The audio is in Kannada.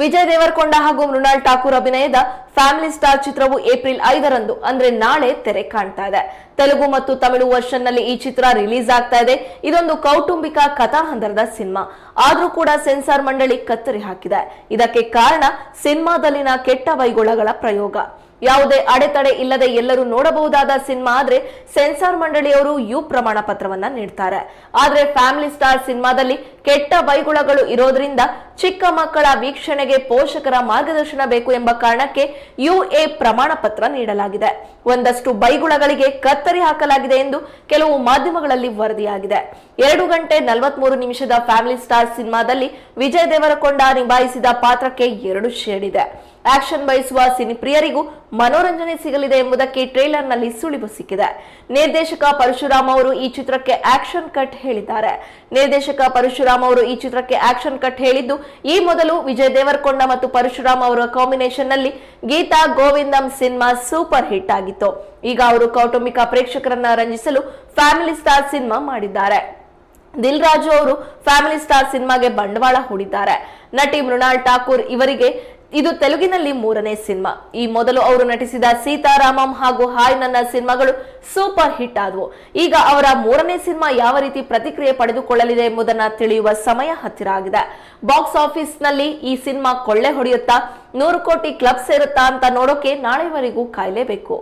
ವಿಜಯ್ ದೇವರಕೊಂಡ ಹಾಗೂ ಮೃಣಾಲ್ ಠಾಕೂರ್ ಅಭಿನಯದ ಫ್ಯಾಮಿಲಿ ಸ್ಟಾರ್ ಚಿತ್ರವು ಏಪ್ರಿಲ್ ಐದರಂದು, ಅಂದ್ರೆ ನಾಳೆ ತೆರೆ ಕಾಣ್ತಾ ಇದೆ. ತೆಲುಗು ಮತ್ತು ತಮಿಳು ವರ್ಷನ್ನಲ್ಲಿ ಈ ಚಿತ್ರ ರಿಲೀಸ್ ಆಗ್ತಾ ಇದೆ. ಇದೊಂದು ಕೌಟುಂಬಿಕ ಕಥಾಹಂದರದ ಸಿನಿಮಾ. ಆದ್ರೂ ಕೂಡ ಸೆನ್ಸಾರ್ ಮಂಡಳಿ ಕತ್ತರಿ ಹಾಕಿದೆ. ಇದಕ್ಕೆ ಕಾರಣ ಸಿನಿಮಾದಲ್ಲಿನ ಕೆಟ್ಟ ವೈಗೊಳಗಳ ಪ್ರಯೋಗ. ಯಾವುದೇ ಅಡೆತಡೆ ಇಲ್ಲದೆ ಎಲ್ಲರೂ ನೋಡಬಹುದಾದ ಸಿನಿಮಾ ಆದ್ರೆ ಸೆನ್ಸಾರ್ ಮಂಡಳಿಯವರು ಯು ಪ್ರಮಾಣ ಪತ್ರವನ್ನ ನೀಡ್ತಾರೆ. ಆದ್ರೆ ಫ್ಯಾಮಿಲಿ ಸ್ಟಾರ್ ಸಿನಿಮಾದಲ್ಲಿ ಕೆಟ್ಟ ಬೈಗುಳಗಳು ಇರೋದ್ರಿಂದ ಚಿಕ್ಕ ಮಕ್ಕಳ ವೀಕ್ಷಣೆಗೆ ಪೋಷಕರ ಮಾರ್ಗದರ್ಶನ ಬೇಕು ಎಂಬ ಕಾರಣಕ್ಕೆ ಯು ಎ ಪ್ರಮಾಣ ಪತ್ರ ನೀಡಲಾಗಿದೆ. ಒಂದಷ್ಟು ಬೈಗುಳಗಳಿಗೆ ಕತ್ತರಿ ಹಾಕಲಾಗಿದೆ ಎಂದು ಕೆಲವು ಮಾಧ್ಯಮಗಳಲ್ಲಿ ವರದಿಯಾಗಿದೆ. ಎರಡು ಗಂಟೆ ನಲವತ್ಮೂರು ನಿಮಿಷದ ಫ್ಯಾಮಿಲಿ ಸ್ಟಾರ್ ಸಿನಿಮಾದಲ್ಲಿ ವಿಜಯ್ ದೇವರಕೊಂಡ ನಿಭಾಯಿಸಿದ ಪಾತ್ರಕ್ಕೆ ಎರಡು ಶೇಡ್ ಇದೆ ಆಕ್ಷನ್ ಬಯಸುವ ಸಿನಿ ಪ್ರಿಯರಿಗೂ ಮನೋರಂಜನೆ ಸಿಗಲಿದೆ ಎಂಬುದಕ್ಕೆ ಟ್ರೇಲರ್ನಲ್ಲಿ ಸುಳಿವು ಸಿಕ್ಕಿದೆ. ನಿರ್ದೇಶಕ ಪರಶುರಾಮ್ ಅವರು ಈ ಚಿತ್ರಕ್ಕೆ ಆಕ್ಷನ್ ಕಟ್ ಹೇಳಿದ್ದಾರೆ. ನಿರ್ದೇಶಕ ಪರಶುರಾಮ್ ಅವರು ಈ ಚಿತ್ರಕ್ಕೆ ಆಕ್ಷನ್ ಕಟ್ ಹೇಳಿದ್ದು, ಈ ಮೊದಲು ವಿಜಯ್ ದೇವರಕೊಂಡ ಮತ್ತು ಪರಶುರಾಮ್ ಅವರ ಕಾಂಬಿನೇಷನ್ನಲ್ಲಿ Geetha Govindam cinema super hit ಆಗಿತ್ತು. ಈಗ ಅವರು ಕೌಟುಂಬಿಕ ಪ್ರೇಕ್ಷಕರನ್ನ ರಂಜಿಸಲು ಫ್ಯಾಮಿಲಿ ಸ್ಟಾರ್ ಸಿನಿಮಾ ಮಾಡಿದ್ದಾರೆ. ದಿಲ್ ರಾಜು ಅವರು ಫ್ಯಾಮಿಲಿ ಸ್ಟಾರ್ ಸಿನಿಮಾಗೆ ಬಂಡವಾಳ ಹೂಡಿದ್ದಾರೆ. ನಟಿ ಮೃಣಾಲ್ ಠಾಕೂರ್ ಇವರಿಗೆ ಇದು ತೆಲುಗಿನಲ್ಲಿ ಮೂರನೇ ಸಿನಿಮಾ. ಈ ಮೊದಲು ಅವರು ನಟಿಸಿದ ಸೀತಾರಾಮಂ ಹಾಗೂ ಹಾಯ್ ನನ್ನ ಸಿನಿಮಾಗಳು ಸೂಪರ್ ಹಿಟ್ ಆದವು. ಈಗ ಅವರ ಮೂರನೇ ಸಿನಿಮಾ ಯಾವ ರೀತಿ ಪ್ರತಿಕ್ರಿಯೆ ಪಡೆದುಕೊಳ್ಳಲಿದೆ ಎಂಬುದನ್ನ ತಿಳಿಯುವ ಸಮಯ ಹತ್ತಿರ ಆಗಿದೆ. ಬಾಕ್ಸ್ ಆಫೀಸ್ನಲ್ಲಿ ಈ ಸಿನಿಮಾ ಕೊಳ್ಳೆ ಹೊಡೆಯುತ್ತಾ ನೂರು ಕೋಟಿ ಕ್ಲಬ್ ಸೇರುತ್ತಾ ಅಂತ ನೋಡೋಕೆ ನಾಳೆವರೆಗೂ ಕಾಯಲೇಬೇಕು.